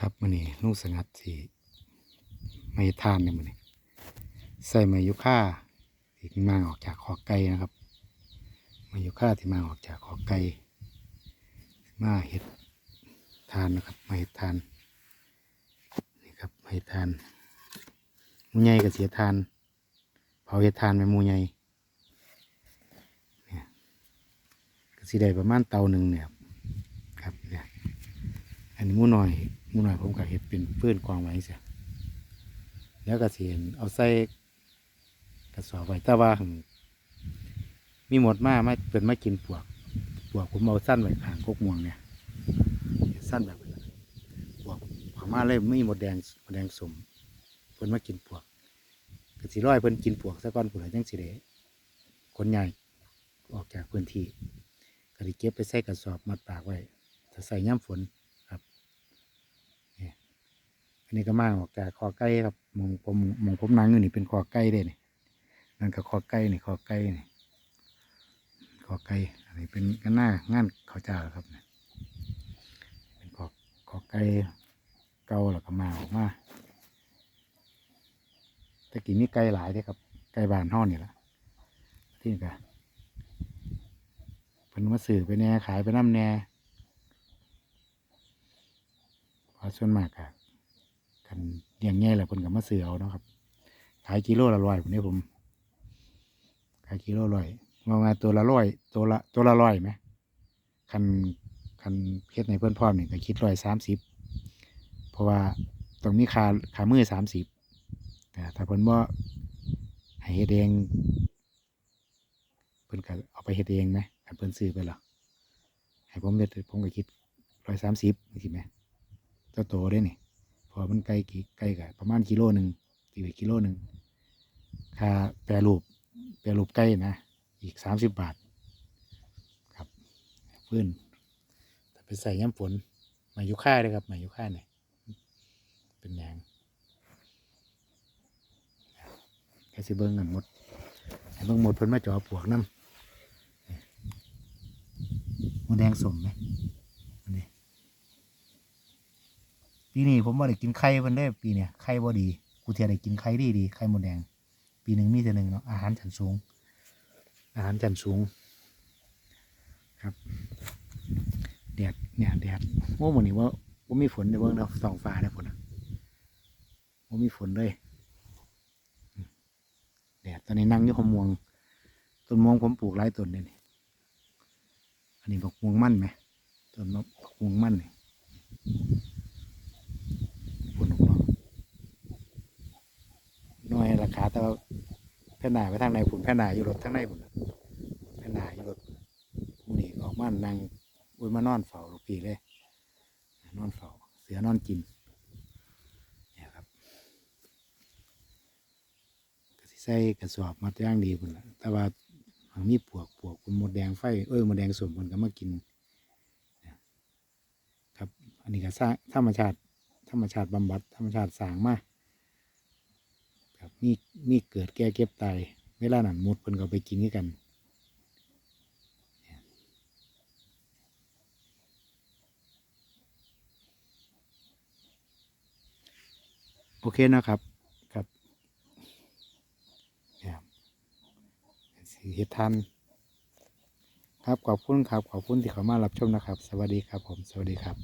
ครับมื้อนี้ลุงสงัดสิไม่ทานเนี่ยมื้อนี้ใส่มายุค่าที่มาออกจากขอกไก่นะครับ มายุค่าที่มาออกจากขอกไก่มาเห็ดทานนะครับมาเห็ดทานนี่ครับมาเห็ดทานมูใหญ่กับเสียทานเผาเห็ดทานไปมูใหญ่เนี่ยก็สิได้ประมาณเตาหนึ่งเนี่ยครับครับเนี่ยอันนี้มูหน่อย มูหน่อยผมก็เห็ดเป็นเพื่อนกองไว้เสียแล้วก็เสียนเอาใส่กระสอบไว้แต่ว่าหั่นมีหมดมาไม่เป็นไม่กินปวก ปวกผมเอาสั้นไว้ขางกกม่วงเนี่ยสั้นแบบปวกเขมาเลยไมีหมดแดงหมดแดงสมเพิ่นมากินปวกก็สิร้อยเพิ่นกินปวกซะก่อนผู้ใดจังสิเดคนใหญ่ออกจากพื้นที่ก็ได้เก็บไปใส่กระสอบมัดปากไว้ถ้าใส่ย่ำฝน นนี้ก็มาออกจากคอไก่ครับมองผมมองผมนั่งอยู่นี่เป็นคอไก่เด้นี่นั่นก็คอไก่นี่คอไก่นี่คอไก่อันนี้เป็นกันหน้างานเขาจ้าครับเนี่ยเป็นคอคอไก่เก่าแล้วก็มาออกมาตะกี้มีไก่หลายเด้ครับไก่บานห้อนี่ละที่นี่ก็เพิ่นมาสื่อไปแหน่ขายไปน้ำแหน่พอส่วนมากอะ กันเลี้ยงง่ายแหละเพิ่นก็มาซื้อเอาเนาะครับ ขายกิโลละร้อยผมนี่ผม ขายกิโลร้อยว่าไงตัวละร้อยตัวละตัวละร้อยไหมคันคันเพชรในเพื่อนพ่อมนี่ก็คิดร้อยสามสิบเพราะว่าตรงนี้ขาขามือสามสิบแต่ถ้าเพิ่นว่าให้เฮ็ดเองเพิ่นก็เอาไปเฮ็ดเองไหมคันเพิ่นซื้อไปหรอให้ผมเด็ดผมก็คิดร้อยสามสิบนี่สิไหมเจ้าโตได้นี่เพอมันไกลกี่ไกลกัประมาณกิโลหนึ่งตีไปกิโลหนึ่งค่าแปรรูปแปรรูปไก่นะ อีกสามสิบบาท ครับฟื้นแต่ไปใส่ย้ำฝนมายุค่าเลยครับมายุค่าเนี่ยเป็นแหนงแค่สิเบิ้งกันหมดเบิ้งหมดเพิ่นมาจ่อปวกน้ำมูแดงสมไหมอันนี้ ปีนี้ผมว่าได้กินไข่เพิ่นได้อปีเนี่ยไข่บ่ดี กูเทียได้กินไข่ดีดีไข่มดแดง ปีหนึ่งมีแต่หนึ่งเนาะอาหารชั้นสูง อาหารชั้นสูง ครับแดดเนี่ยแดดโอ้หมดนี้ว่าว่ามีฝนในเบื้องเราสองฟ้าได้ฝนอะว่ามีฝนเลยแดดตอนนี้นั่งอยู่ขมวงต้นม่วงผมปลูกหลายต้นเลยนี่อันนี้บอกม่วงมั่นไหมต้นมะม่วงมั่นนี่ฝุ่นออกมาหน่อยราคาแต่ว่า แผ่นาไปทางในฝุ่นแผ่นาอยู่รถทางในฝุ่นแผ่นาอยู่รถมูนี่ออกมานั่งอุ้ยมานอนเฝ้าลูกปีเลย นอนเฝ้าเสือนอนกินเนี่ยครับก็สิใส่กระสอบมาย่างดีพุ่นละแต่ว่าหางมีปวกปวกคุณมดแดงไฟเอ้ยมดแดงสมมันก็มากินนะครับ อันนี้ก็สร้างธรรมชาติ ธรรมชาติบำบัดธรรมชาติสางมาครับ มีมีเกิดแก่เก็บตายเวลานั้นหมดเพิ่นก็ไปกินกันโอเคนะครับครับเนี่ยสีเฮ็ดทันครับขอบคุณครับขอบคุณที่เข้ามารับชมนะครับ สวัสดีครับผม สวัสดีครับ